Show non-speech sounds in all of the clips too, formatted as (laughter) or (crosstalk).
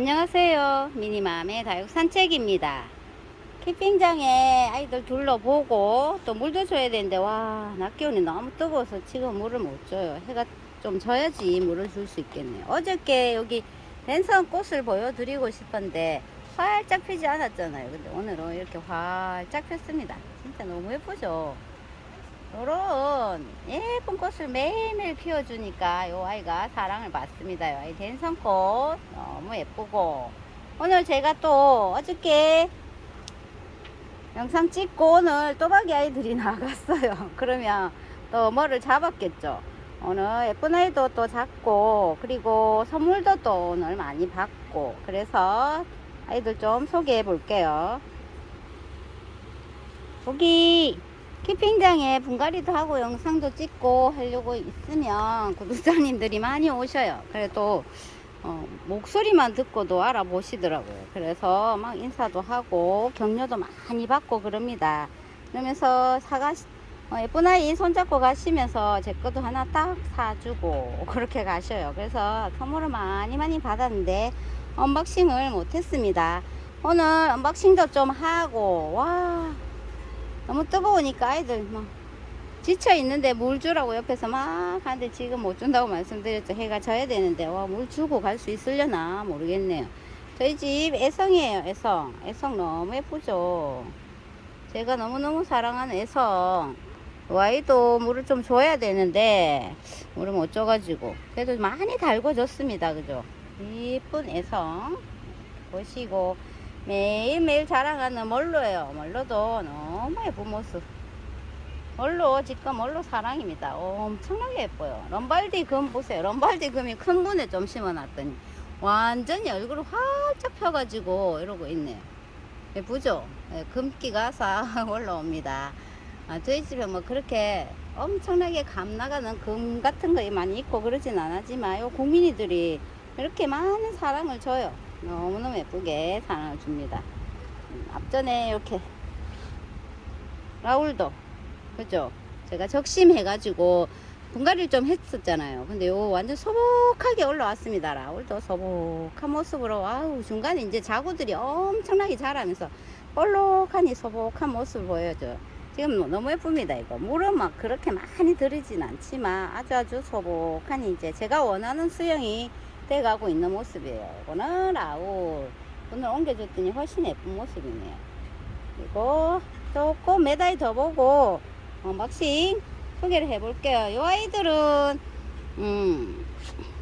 안녕하세요. 미니맘의 다육 산책입니다. 캠핑장에 아이들 둘러보고 또 물도 줘야 되는데 와, 낮 기온이 너무 뜨거워서 지금 물을 못 줘요. 해가 좀 져야지 물을 줄 수 있겠네요. 어저께 여기 랜선 꽃을 보여드리고 싶은데 활짝 피지 않았잖아요. 근데 오늘은 이렇게 활짝 폈습니다. 진짜 너무 예쁘죠? 요런 예쁜 꽃을 매일매일 피워주니까 요 아이가 사랑을 받습니다. 요 아이 댄선꽃 너무 예쁘고 오늘 제가 또 어저께 영상 찍고 오늘 또박이 아이들이 (laughs) 나갔어요. 그러면 또 뭐를 잡았겠죠. 오늘 예쁜 아이도 또 잡고 그리고 선물도 또 오늘 많이 받고 그래서 아이들 좀 소개해 볼게요. 여기 캠핑장에 분갈이도 하고 영상도 찍고 하려고 있으면 구독자님들이 많이 오셔요. 그래도 어, 목소리만 듣고도 알아보시더라고요. 그래서 막 인사도 하고 격려도 많이 받고 그럽니다. 그러면서 사가 어, 예쁜 아이 손잡고 가시면서 제 것도 하나 딱 사주고 (laughs) 그렇게 가셔요. 그래서 선물을 많이 많이 받았는데 언박싱을 못했습니다. 오늘 언박싱도 좀 하고 와 너무 뜨거우니까 아이들 막 지쳐 있는데 물 주라고 옆에서 막 하는데 지금 못 준다고 말씀드렸죠. 해가 져야 되는데 와 물 주고 갈 수 있으려나 모르겠네요. 저희 집 애성이에요. 애성. 애성 너무 예쁘죠. 제가 너무너무 사랑하는 애성. 와이도 물을 좀 줘야 되는데 물을 못 줘가지고 그래도 많이 달궈줬습니다. 그죠? 이쁜 애성 보시고 매일매일 자랑하는 멀로예요. 멀로도 너무 예쁜 모습. 멀로 지금 멀로 사랑입니다. 엄청나게 예뻐요. 럼발디 금 보세요. 럼발디 금이 큰 분에 좀 심어놨더니 완전히 얼굴을 활짝 펴가지고 이러고 있네요. 예쁘죠? 네, 금기가 싹 (laughs) 올라옵니다. 아, 저희 집에 뭐 그렇게 엄청나게 감 나가는 금 같은 거 많이 있고 그러진 않았지만 요 국민이들이 이렇게 많은 사랑을 줘요. 너무너무 예쁘게 사랑을 줍니다. 음, 앞전에 이렇게 라울도 그죠? 제가 적심해가지고 분갈이를 좀 했었잖아요. 근데 요 완전 소복하게 올라왔습니다. 라울도 소복한 모습으로 아우 중간에 이제 자구들이 엄청나게 자라면서 볼록하니 소복한 모습을 보여줘요. 지금 너무 예쁩니다. 이거 물은 막 그렇게 많이 들이진 않지만 아주 아주 소복하니 이제 제가 원하는 수영이 돼가고 있는 모습이에요. 이거는 라울. 오늘 옮겨줬더니 훨씬 예쁜 모습이네요. 그리고 조금 매다이 더 보고 언박싱 소개를 해볼게요. 이 아이들은 음,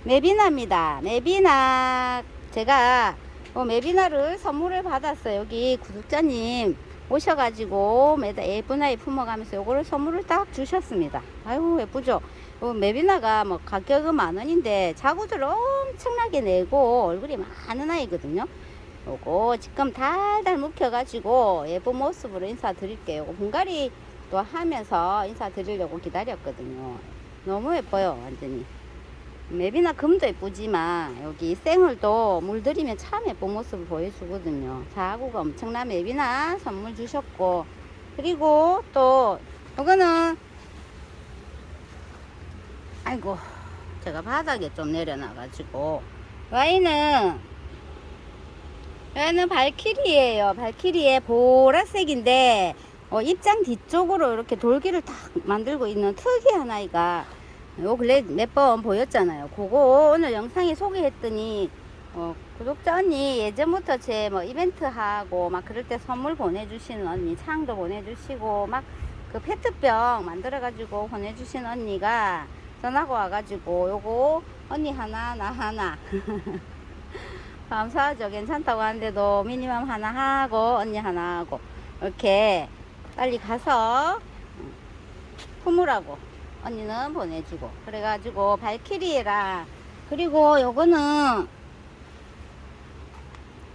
메비나입니다. 메비나 제가 어, 메비나를 선물을 받았어요. 여기 구독자님 오셔가지고 매다 예쁜 아이 품어가면서 요거를 선물을 딱 주셨습니다. 아유 예쁘죠? 어, 메비나가 뭐 가격은 만 원인데 자구들 엄청나게 내고 얼굴이 많은 아이거든요. 요거 지금 달달 묵혀가지고 예쁜 모습으로 인사드릴게요. 요거 분갈이 또 하면서 인사드리려고 기다렸거든요. 너무 예뻐요, 완전히. 맵이나 금도 예쁘지만 여기 생을도 물들이면 참 예쁜 모습을 보여주거든요. 자구가 엄청난 맵이나 선물 주셨고 그리고 또 이거는 아이고 제가 바닥에 좀 내려놔가지고 와인은 얘는 발키리예요. 발키리의 보라색인데 어, 입장 뒤쪽으로 이렇게 돌기를 딱 만들고 있는 특이한 아이가 요 근래 몇 번 보였잖아요. 그거 오늘 영상에 소개했더니 어, 구독자 언니 예전부터 제 뭐 이벤트 하고 막 그럴 때 선물 보내주시는 언니 창도 보내주시고 막 그 페트병 만들어 가지고 보내주신 언니가 전화가 와가지고 요거 언니 하나 나 하나. (laughs) 감사하죠. 괜찮다고 하는데도 미니멈 하나 하고 언니 하나 하고. 이렇게 빨리 가서 품으라고 언니는 보내주고. 그래가지고 발키리라. 그리고 요거는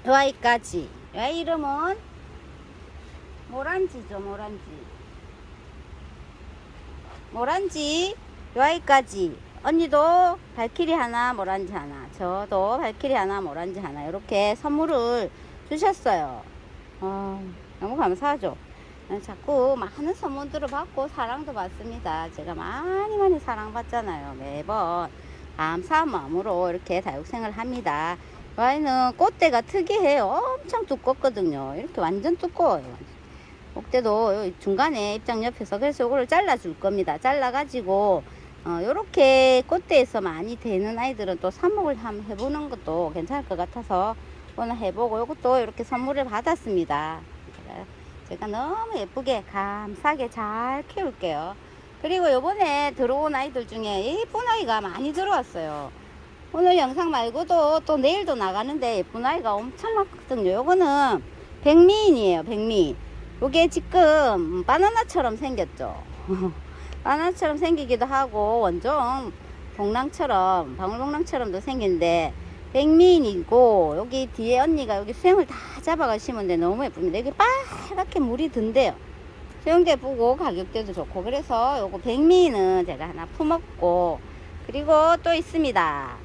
요 아이까지. 요 아이 이름은 모란지죠 모란지. 모란지 요 아이까지 언니도 발키리 하나 모란지 하나 저도 발키리 하나 모란지 하나 이렇게 선물을 주셨어요 어, 너무 감사하죠 자꾸 많은 선물들을 받고 사랑도 받습니다 제가 많이 많이 사랑받잖아요 매번 감사한 마음으로 이렇게 다육생을 합니다 와인은 꽃대가 특이해요. 엄청 두껍거든요. 이렇게 완전 두꺼워요. 목대도 중간에 입장 옆에서 그래서 이거를 잘라 줄 겁니다. 잘라 가지고 어, 요렇게 꽃대에서 많이 되는 아이들은 또 삽목을 한번 해보는 것도 괜찮을 것 같아서 오늘 해보고 요것도 이렇게 선물을 받았습니다. 제가, 너무 예쁘게 감사하게 잘 키울게요. 그리고 요번에 들어온 아이들 중에 예쁜 아이가 많이 들어왔어요. 오늘 영상 말고도 또 내일도 나가는데 예쁜 아이가 엄청 많거든요. 요거는 백미인이에요, 백미. 요게 지금 바나나처럼 생겼죠. (laughs) 바나나처럼 생기기도 하고 완전 동랑처럼 방울동랑처럼도 생긴데 백미인이고 여기 뒤에 언니가 여기 수영을 다 잡아가 심은데 너무 예쁩니다. 여기 빨갛게 물이 든대요. 수영도 예쁘고 가격대도 좋고 그래서 요거 백미인은 제가 하나 품었고 그리고 또 있습니다.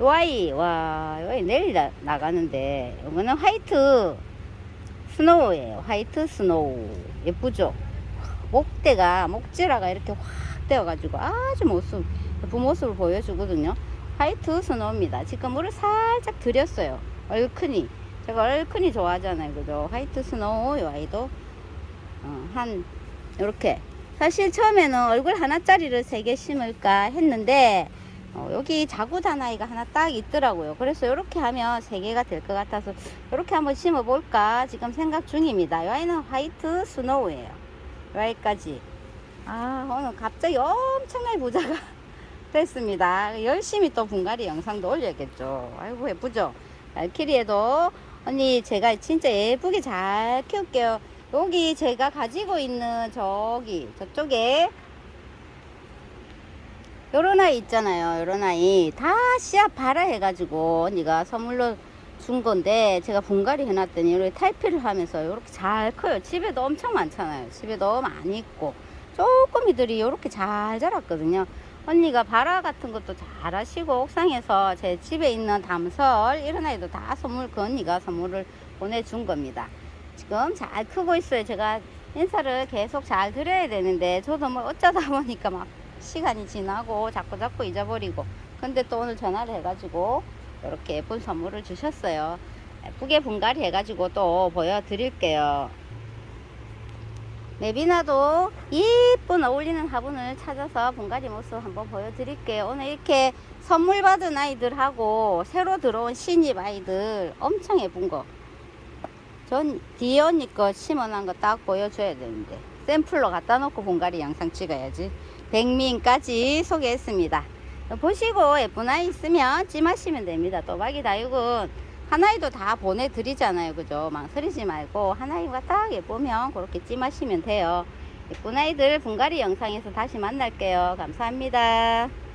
요 아이 와, 요 아이 내일 나, 나가는데 요거는 화이트 스노우예요. 화이트 스노우 예쁘죠? 목대가 목질화가 이렇게 확 되어가지고 아주 모습 예쁜 모습을 보여주거든요. 화이트 스노우입니다. 지금 물을 살짝 들였어요. 얼큰이 제가 얼큰이 좋아하잖아요, 그죠? 화이트 스노우 요 아이도 어, 한 이렇게 사실 처음에는 얼굴 하나짜리를 세 개 심을까 했는데 어, 여기 자구 다나이가 하나 딱 있더라고요. 그래서 이렇게 하면 세 개가 될 것 같아서 이렇게 한번 심어 볼까 지금 생각 중입니다. 이 아이는 화이트 스노우예요. 이 아이까지. 아 오늘 갑자기 엄청나게 부자가 (laughs) 됐습니다. 열심히 또 분갈이 영상도 올려야겠죠. 아이고 예쁘죠? 발키리에도 언니 제가 진짜 예쁘게 잘 키울게요. 여기 제가 가지고 있는 저기 저쪽에 요런 아이 있잖아요. 요런 아이 다 씨앗 발아 해가지고 언니가 선물로 준 건데 제가 분갈이 해놨더니 이렇게 탈피를 하면서 이렇게 잘 커요. 집에도 엄청 많잖아요. 집에도 많이 있고 쪼꼬미들이 이렇게 잘 자랐거든요. 언니가 발아 같은 것도 잘 하시고 옥상에서 제 집에 있는 담설 이런 아이도 다 선물 그 언니가 선물을 보내준 겁니다. 지금 잘 크고 있어요. 제가 인사를 계속 잘 드려야 되는데 저도 뭐 어쩌다 (laughs) 보니까 막 시간이 지나고 자꾸 자꾸 잊어버리고 근데 또 오늘 전화를 해가지고 이렇게 예쁜 선물을 주셨어요. 예쁘게 분갈이 해가지고 또 보여드릴게요. 맵이나도 이쁜 어울리는 화분을 찾아서 분갈이 모습 한번 보여드릴게요. 오늘 이렇게 선물 받은 아이들하고 새로 들어온 신입 아이들 엄청 예쁜 거. 전 뒤에 언니 거 심어놓은 거 딱 보여줘야 되는데 샘플로 갖다 놓고 분갈이 영상 찍어야지. 백민까지 소개했습니다. 보시고 예쁜 아이 있으면 찜하시면 됩니다. 또박이 다육은 하나이도 다 보내드리잖아요. 그죠? 망설이지 말고 하나이가 딱 예쁘면 그렇게 찜하시면 돼요. 예쁜 아이들 분갈이 영상에서 다시 만날게요. 감사합니다.